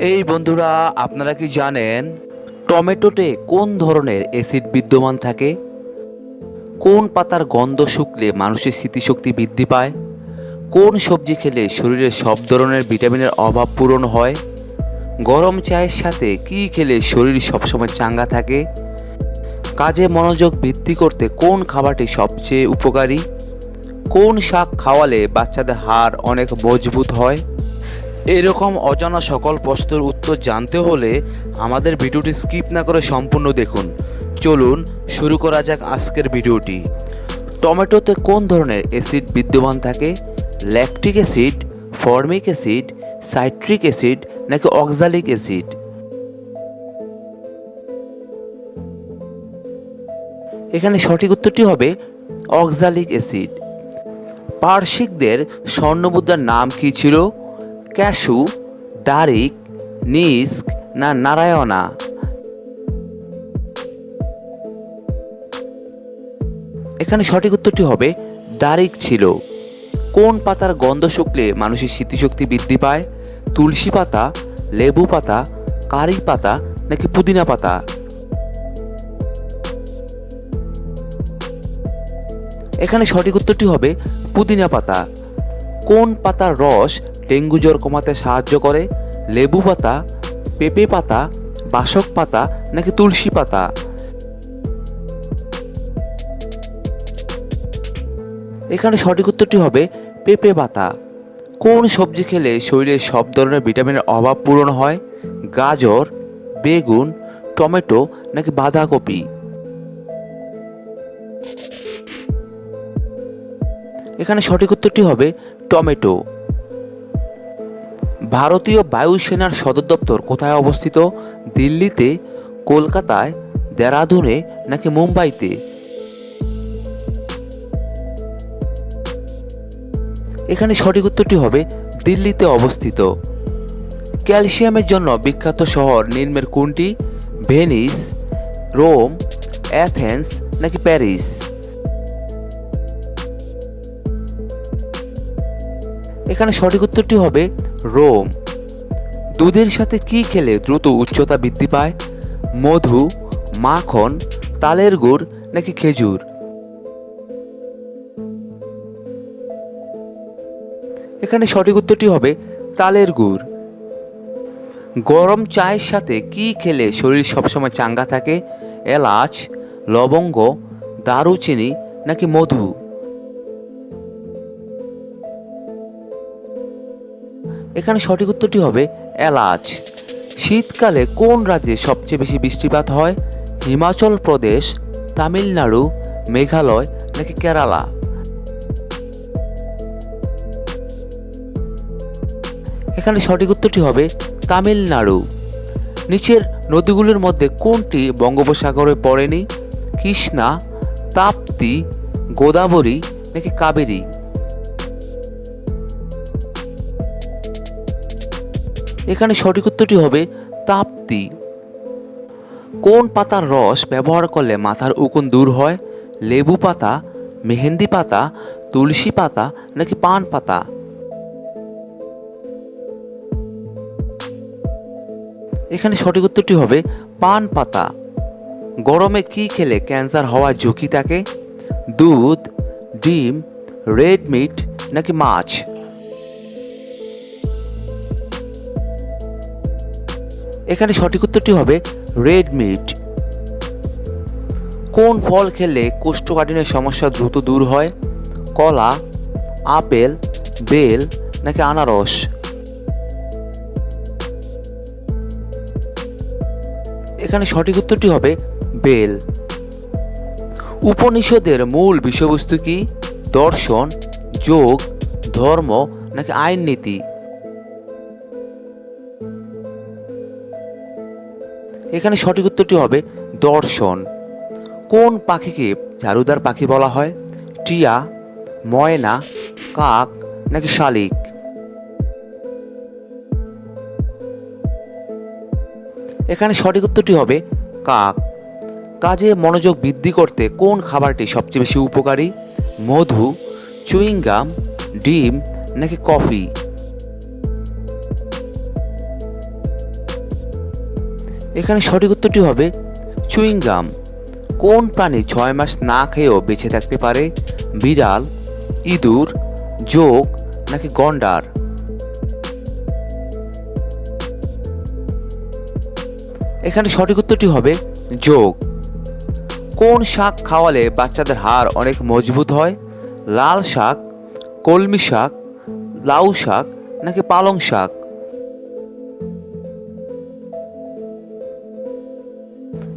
এই বন্ধুরা, আপনারা কি জানেন টমেটোতে কোন ধরনের অ্যাসিড বিদ্যমান থাকে? কোন পাতার গন্ধ শুকলে মানুষের স্মৃতিশক্তি বৃদ্ধি পায়? কোন সবজি খেলে শরীরে সব ধরনের ভিটামিনের অভাব পূরণ হয়? গরম চায়ের সাথে কি খেলে শরীর সবসময় চাঙ্গা থাকে? কাজে মনোযোগ বৃদ্ধি করতে কোন খাবারটি সবচেয়ে উপকারী? কোন শাক খাওয়ালে বাচ্চাদের হাড় অনেক মজবুত হয়? এরকম অজানা সকল প্রশ্নের উত্তর জানতে হলে আমাদের ভিডিওটি স্কিপ না করে সম্পূর্ণ দেখুন। চলুন শুরু করা যাক আজকের ভিডিওটি। টমেটোতে কোন ধরনের অ্যাসিড বিদ্যমান থাকে? Lactic acid, formic acid, citric acid নাকি অক্সালিক অ্যাসিড? এখানে সঠিক উত্তরটি হবে অক্সালিক অ্যাসিড। পার্শ্বিকদের স্বর্ণমুদ্রার নাম কী ছিল? ক্যাশু, দারিক, নিস্ক না নারায়ণা? এখানে সঠিক উত্তরটি হবে, দারিক ছিল। কোন পাতার গন্ধ শুকলে মানুষের স্মৃতিশক্তি বৃদ্ধি পায়? তুলসী পাতা, লেবু পাতা, কারি পাতা নাকি পুদিনা পাতা? এখানে সঠিক উত্তরটি হবে, পুদিনা পাতা। কোন পাতার রস ডেঙ্গু জ্বর কমাতে সাহায্য করে? লেবু পাতা, পেঁপে পাতা, বাসক পাতা নাকি তুলসী পাতা? এখানে সঠিক উত্তরটি হবে পেঁপে পাতা। কোন সবজি খেলে শরীরে সব ধরনের ভিটামিনের অভাব পূরণ হয়? গাজর, বেগুন, টমেটো নাকি বাঁধাকপি? এখানে সঠিক উত্তরটি হবে টমেটো। ভারতীয় বায়ুসেনার সদর দপ্তর কোথায় অবস্থিত? দিল্লিতে, কলকাতায়, দেরাদুনে নাকি মুম্বাইতে? এখানে সঠিক উত্তরটি হবে দিল্লিতে অবস্থিত। ক্যালসিয়ামের জন্য বিখ্যাত শহর নিম্নের কোনটি? ভেনিস, রোম, অ্যাথেন্স নাকি প্যারিস? এখানে সঠিক উত্তরটি হবে রোম। দুধের সাথে কি খেলে দ্রুত উচ্চতা বৃদ্ধি পায়? মধু, মাখন, তালের গুড় নাকি খেজুর? এখানে সঠিক উত্তরটি হবে তালের গুড়। গরম চায়ের সাথে কি খেলে শরীর সবসময় চাঙ্গা থাকে? এলাচ, লবঙ্গ, দারুচিনি নাকি মধু? এখানে সঠিক উত্তরটি হবে এলাচ। শীতকালে কোন রাজ্যে সবচেয়ে বেশি বৃষ্টিপাত হয়? হিমাচল প্রদেশ, তামিলনাড়ু, মেঘালয় নাকি কেরালা? এখানে সঠিক উত্তরটি হবে তামিলনাড়ু। নিচের নদীগুলির মধ্যে কোনটি বঙ্গোপসাগরে পড়েনি? কৃষ্ণা, তাপ্তি, গোদাবরী নাকি কাবেরী? এখানে সঠিক উত্তরটি হবে তাপ্তি। কোন পাতার রস ব্যবহার করলে মাথার উকুন দূর হয়? লেবু পাতা, মেহেন্দি পাতা, তুলসী পাতা নাকি পান পাতা? এখানে সঠিক উত্তরটি হবে পান পাতা। গরমে কি খেলে ক্যান্সার হওয়ার ঝুঁকি থাকে? দুধ, ডিম, রেড মিট নাকি মাছ? এখানে সঠিক উত্তরটি হবে রেড মিট কোন ফল খেলে কোষ্ঠকাঠিন্যের সমস্যা দ্রুত দূর হয়? কলা, আপেল, বেল নাকি আনারস? এখানে সঠিক উত্তরটি হবে বেল। উপনিষদের মূল বিষয়বস্তু কি? দর্শন, যোগ, ধর্ম নাকি আইন নীতি এখানে সঠিক উত্তরটি হবে দর্শন। কোন পাখিকে ঝাড়ুদার পাখি বলা হয়? টিয়া, ময়না, কাক নাকি শালিক? এখানে সঠিক উত্তরটি হবে কাক। কাজে মনোযোগ বৃদ্ধি করতে কোন খাবারটি সবচেয়ে বেশি উপকারী? মধু, চুইংগাম, ডিম নাকি কফি? এখানে সঠিক উত্তরটি হবে চুইংগাম। কোন প্রাণী ছয় মাস না খেয়েও বেঁচে থাকতে পারে? বিড়াল, ইঁদুর যোগ নাকি গন্ডার? এখানে সঠিক উত্তরটি হবে যোগ কোন শাক খাওয়ালে বাচ্চাদের হাড় অনেক মজবুত হয়? লাল শাক, কলমি শাক, লাউ শাক নাকি পালং শাক?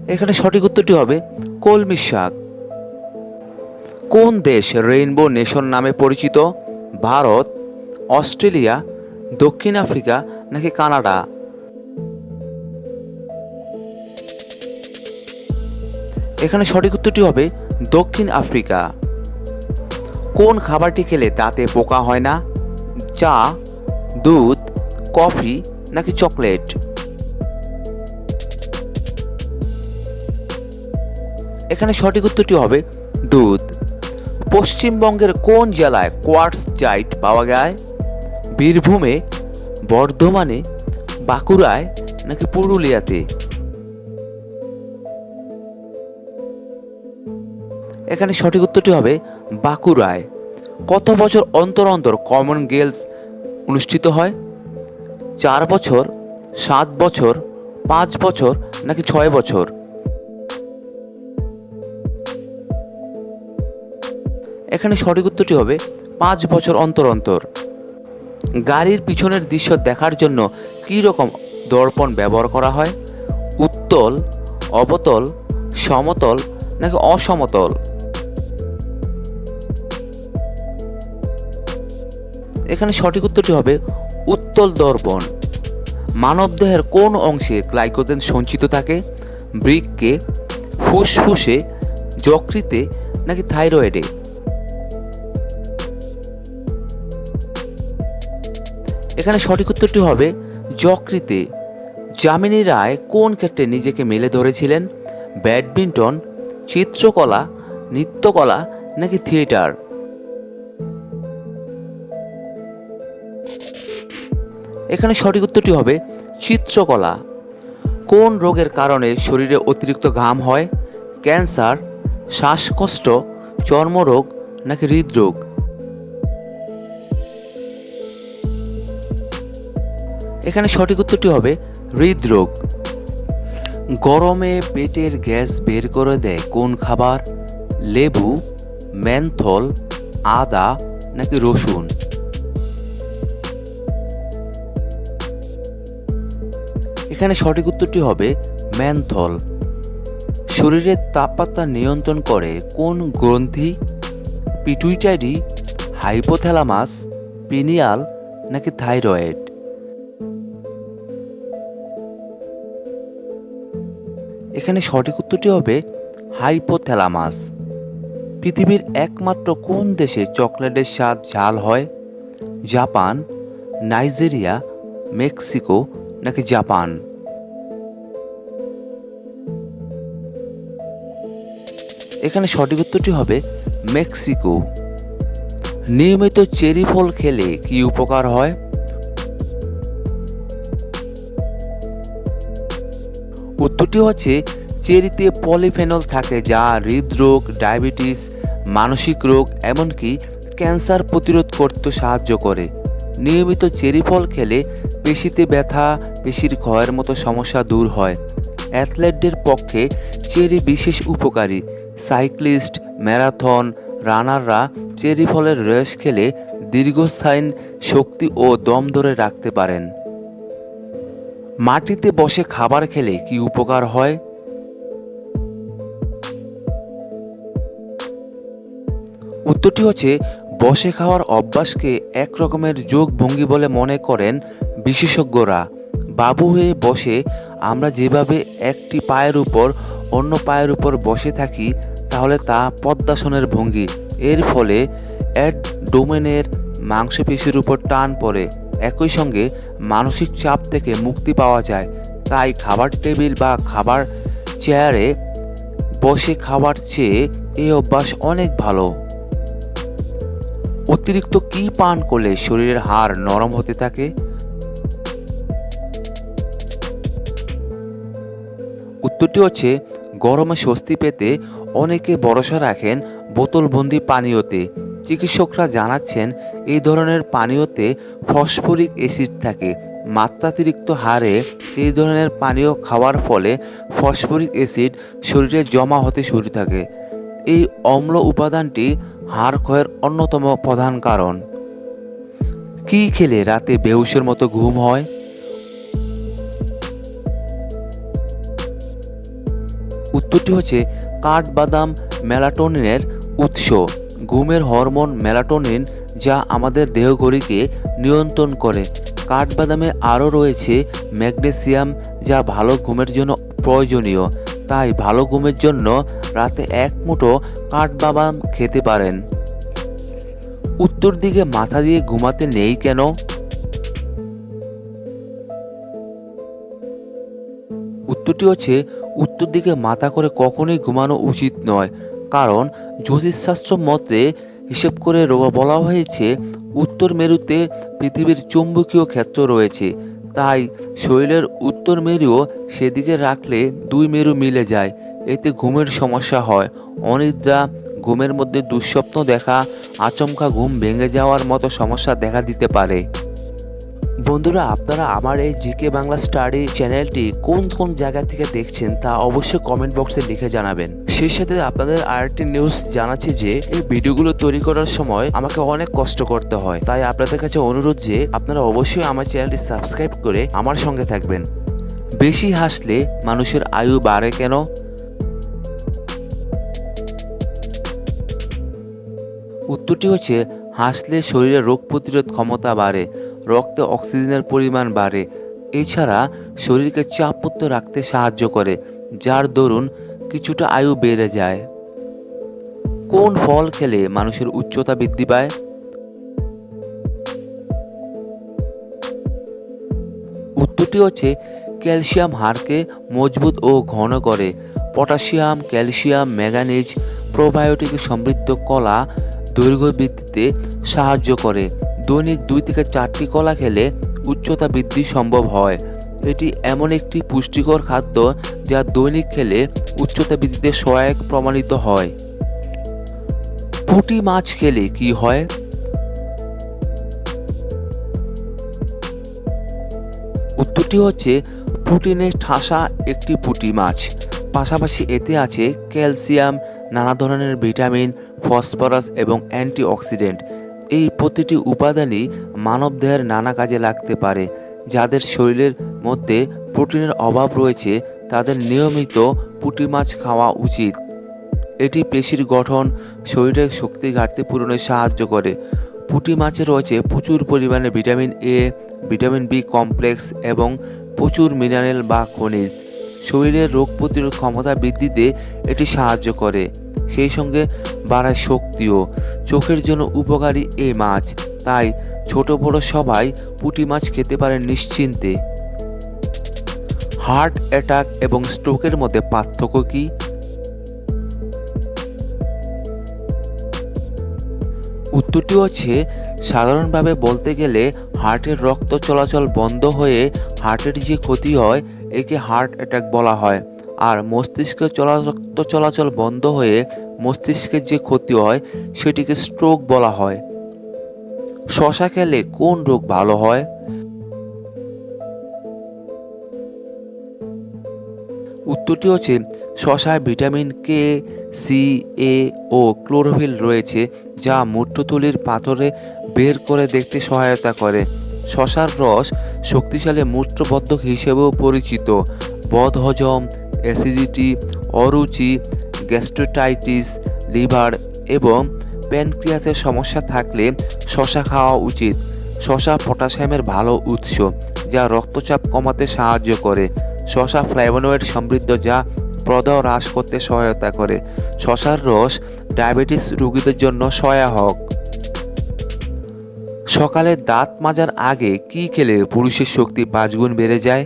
এখানে সঠিক উত্তরটি হবে কলমি শাক। কোন দেশ রেইনবো নেশন নামে পরিচিত? ভারত, অস্ট্রেলিয়া, দক্ষিণ আফ্রিকা নাকি কানাডা? এখানে সঠিক উত্তরটি হবে দক্ষিণ আফ্রিকা। কোন খাবারটি খেলে দাঁতে পোকা হয় না? চা, দুধ, কফি নাকি চকলেট? এখানে সঠিক উত্তরটি হবে দুধ। পশ্চিমবঙ্গের কোন জেলায় কোয়ার্টস জাইট পাওয়া যায়? বীরভূমে, বর্ধমানে, বাঁকুড়ায় নাকি পুরুলিয়াতে? এখানে সঠিক উত্তরটি হবে বাঁকুড়ায়। কত বছর অন্তর অন্তর কমন গেলস অনুষ্ঠিত হয়? চার বছর, সাত বছর, পাঁচ বছর নাকি ছয় বছর? এখানে সঠিক উত্তরটি হবে পাঁচ বছর অন্তর অন্তর। গাড়ির পিছনের দৃশ্য দেখার জন্য কী রকম দর্পণ ব্যবহার করা হয়? উত্তল, অবতল, সমতল নাকি অসমতল? এখানে সঠিক উত্তরটি হবে উত্তল দর্পণ। মানবদেহের কোন অংশে গ্লাইকোজেন সঞ্চিত থাকে? বৃক্কে ফুসফুসে, যকৃতে নাকি থাইরয়েডে? এখানে সঠিক উত্তরটি হবে যকৃতে। যামিনী রায় কোন ক্ষেত্রে নিজেকে মেলে ধরেছিলেন? ব্যাডমিন্টন, চিত্রকলা, নৃত্যকলা নাকি থিয়েটার? এখানে সঠিক উত্তরটি হবে চিত্রকলা। কোন রোগের কারণে শরীরে অতিরিক্ত ঘাম হয়? ক্যান্সার, শ্বাসকষ্ট, চর্মরোগ নাকি হৃদরোগ? এখানে সঠিক উত্তরটি হবে হৃদরোগ। গরমে পেটের গ্যাস বের করে দেয় কোন খাবার? লেবু, মেন্থল, আদা নাকি রসুন? এখানে সঠিক উত্তরটি হবে ম্যানথল শরীরের তাপমাত্রা নিয়ন্ত্রণ করে কোন গ্রন্থি? পিটুইটারি হাইপোথ্যালামাস, পিনিয়াল নাকি থাইরয়েড? এখানে সঠিক উত্তরটি হবে হাইপোথ্যালামাস। পৃথিবীর একমাত্র কোন দেশে চকলেটের স্বাদ ঝাল হয়? জাপান, নাইজেরিয়া, মেক্সিকো নাকি জাপান? এখানে সঠিক উত্তরটি হবে মেক্সিকো। নিয়মিত চেরি ফল খেলে কি উপকার হয়? উত্তরটি হচ্ছে চেরিতে পলিফেনল থাকে যা হৃদরোগ, ডায়াবেটিস, মানসিক রোগ, এমনকি ক্যান্সার প্রতিরোধ করতে সাহায্য করে। নিয়মিত চেরি ফল খেলে পেশিতে ব্যথা, পেশির ক্ষয়ের মতো সমস্যা দূর হয়। অ্যাথলেটদের পক্ষে চেরি বিশেষ উপকারী। সাইক্লিস্ট, ম্যারাথন, রানাররা চেরি ফলের রস খেলে দীর্ঘস্থায়ী শক্তি ও দম ধরে রাখতে পারেন। মাটিতে বসে খাবার খেলে কি উপকার হয়? উত্তরটি হচ্ছে বসে খাওয়ার অভ্যাসকে এক রকমের যোগ ভঙ্গি বলে মনে করেন বিশেষজ্ঞরা। বাবু হয়ে বসে আমরা যেভাবে একটি পায়ের উপর অন্য পায়ের উপর বসে থাকি, তাহলে তা পদ্মাসনের ভঙ্গি। এর ফলে অ্যাডডোমেনের মাংসপেশির উপর টান পড়ে। একই সঙ্গে মানসিক চাপ থেকে মুক্তি পাওয়া যায়। তাই খাবার টেবিল বা খাবার চেয়ারে বসে খাবার চেয়ে এই অভ্যাস অনেক ভালো। অতিরিক্ত কি পান করলে শরীরের হাড় নরম হতে থাকে? উত্তরটি হচ্ছে, গরমে স্বস্তি পেতে অনেকে ভরসা রাখেন বোতলবন্দি পানীয়তে। চিকিৎসকরা জানাচ্ছেন এই ধরনের পানীয়তে ফসফরিক অ্যাসিড থাকে। মাত্রাতিরিক্ত হারে এই ধরনের পানীয় খাওয়ার ফলে ফসফরিক অ্যাসিড শরীরে জমা হতে শুরু থাকে। এই অম্ল উপাদানটি হাড় ক্ষয়ের অন্যতম প্রধান কারণ। কী খেলে রাতে বেহুশের মতো ঘুম হয়? উত্তরটি হচ্ছে কাঠবাদাম মেলাটোনিনের উৎস। ঘুমের হরমোন মেলাটোনিন যা আমাদের দেহঘড়িকে নিয়ন্ত্রণ করে। কাঠবাদামে আরও রয়েছে ম্যাগনেসিয়াম যা ভালো ঘুমের জন্য প্রয়োজনীয়। তাই ভালো ঘুমের জন্য রাতে এক মুঠো কাঠবাদাম খেতে পারেন। উত্তর দিকে মাথা দিয়ে ঘুমাতে নেই কেন? উত্তরটি হচ্ছে, উত্তর দিকে মাথা করে কখনোই ঘুমানো উচিত নয়, কারণ জ্যোতিষশাস্ত্র মতে হিসেব করে বলা হয়েছে, উত্তর মেরুতে পৃথিবীর চৌম্বকীয় ক্ষেত্র রয়েছে। তাই শরীরের উত্তর মেরুও সেদিকে রাখলে দুই মেরু মিলে যায়। এতে ঘুমের সমস্যা হয়। অনিদ্রা, ঘুমের মধ্যে দুঃস্বপ্ন দেখা, আচমকা ঘুম ভেঙে যাওয়ার মতো সমস্যা দেখা দিতে পারে। বন্ধুরা, আপনারা আমার এই জিকে বাংলা স্টাডি চ্যানেলটি কোন কোন জায়গা থেকে দেখছেন তা অবশ্যই কমেন্ট বক্সে লিখে জানাবেন। সেই সাথে আপনাদের আরেকটি নিউজ জানাচ্ছি যে, এই ভিডিওগুলো তৈরি করার সময় আমাকে অনেক কষ্ট করতে হয়। তাই আপনাদের কাছে অনুরোধ যে, আপনারা অবশ্যই আমার চ্যানেলটি সাবস্ক্রাইব করে আমার সঙ্গে থাকবেন। বেশি হাসলে মানুষের আয়ু বাড়ে কেন? উত্তরটি হচ্ছে, হাসলে শরীরে রোগ প্রতিরোধ ক্ষমতা বাড়ে। রক্তে অক্সিজেনের পরিমাণ বাড়ে। এছাড়া শরীরকে চাপমুক্ত রাখতে সাহায্য করে, যার দরুন কিছুটা আয়ু বেড়ে যায়। কোন ফল খেলে মানুষের উচ্চতা বৃদ্ধি পায়? উত্তরটি হচ্ছে, ক্যালসিয়াম হাড়কে মজবুত ও ঘন করে। পটাশিয়াম, ক্যালসিয়াম, ম্যাগানিজ প্রোবায়োটিক সমৃদ্ধ কলা দৈর্ঘ্য বৃদ্ধিতে সাহায্য করে। দৈনিক দুই থেকে চারটি কলা খেলে উচ্চতা বৃদ্ধি সম্ভব হয়। এটি এমন একটি পুষ্টিকর খাদ্য যা দৈনিক খেলে উচ্চতা বৃদ্ধিতে সহায়ক প্রমাণিত হয়। পুঁটি মাছ খেলে কি হয়? উত্তরটি হচ্ছে প্রোটিনে ঠাসা একটি পুঁটি মাছ। পাশাপাশি এতে আছে ক্যালসিয়াম, নানা ধরনের ভিটামিন, ফসফরাস এবং অ্যান্টিঅক্সিডেন্ট। এই প্রতিটি উপাদানই মানবদেহের নানা কাজে লাগতে পারে। যাদের শরীরের মধ্যে প্রোটিনের অভাব রয়েছে, তাদের নিয়মিত পুঁটি মাছ খাওয়া উচিত। এটি পেশির গঠন, শরীরের শক্তি ঘাটতি পূরণে সাহায্য করে। পুঁটি মাছে রয়েছে প্রচুর পরিমাণে vitamin A vitamin B complex এবং প্রচুর মিনারেল বা খনিজ। শরীরের রোগ প্রতিরোধ ক্ষমতা বৃদ্ধিতে এটি সাহায্য করে। সেই সঙ্গে বাড়ায় শক্তিও। চোখের জন্য উপকারী এই মাছ। তাই ছোট বড় সবাই পুঁটি মাছ খেতে পারেন নিশ্চিন্তে। হার্ট অ্যাটাক এবং স্ট্রোকের মধ্যে পার্থক্য কী? উত্তরটি হচ্ছে, সাধারণভাবে বলতে গেলে হার্টের রক্ত চলাচল বন্ধ হয়ে হার্টের যে ক্ষতি হয়, একে হার্ট অ্যাটাক বলা হয়। আর মস্তিষ্কের চলা রক্ত চলাচল বন্ধ হয়ে মস্তিষ্কের যে ক্ষতি হয়, সেটিকে স্ট্রোক বলা হয়। শশা খেলে কোন রোগ ভালো হয়? উত্তরটি হচ্ছে, শশায় ভিটামিন কে সি এ ও ক্লোরোফিল রয়েছে, যা মূত্রথলির পাথরে বের করে দেখতে সহায়তা করে। শশার রস শক্তিশালী মূত্রবদ্ধক হিসেবেও পরিচিত। বদহজম অ্যাসিডিটি, অরুচি, গ্যাস্ট্রোটাইটিস, লিভার এবং প্যানক্রিয়াসের সমস্যা থাকলে শশা খাওয়া উচিত। শশা পটাশিয়ামের ভালো উৎস, যা রক্তচাপ কমাতে সাহায্য করে। শশা ফ্লাভোনয়েড সমৃদ্ধ, যা প্রদাহ হ্রাস করতে সহায়তা করে। শশার রস ডায়াবেটিস রোগীদের জন্য সহায়ক। সকালে দাঁত মাজার আগে কি খেলে পুরুষের শক্তি পাঁচ গুণ বেড়ে যায়?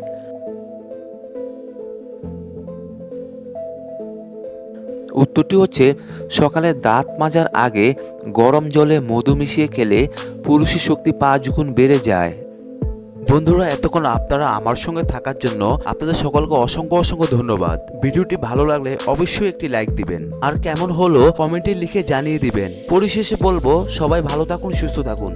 উত্তরটি হচ্ছে, সকালে দাঁত মাজার আগে গরম জলে মধু মিশিয়ে খেলে পুরুষের শক্তি পাঁচ গুণ বেড়ে যায়। বন্ধুরা, এতক্ষণ আপনারা আমার সঙ্গে থাকার জন্য আপনাদের সকলকে অসংখ্য অসংখ্য ধন্যবাদ। ভিডিওটি ভালো লাগলে অবশ্যই একটি লাইক দিবেন। আর কেমন হলো কমেন্টে লিখে জানিয়ে দিবেন। পরিশেষে বলব, সবাই ভালো থাকুন, সুস্থ থাকুন।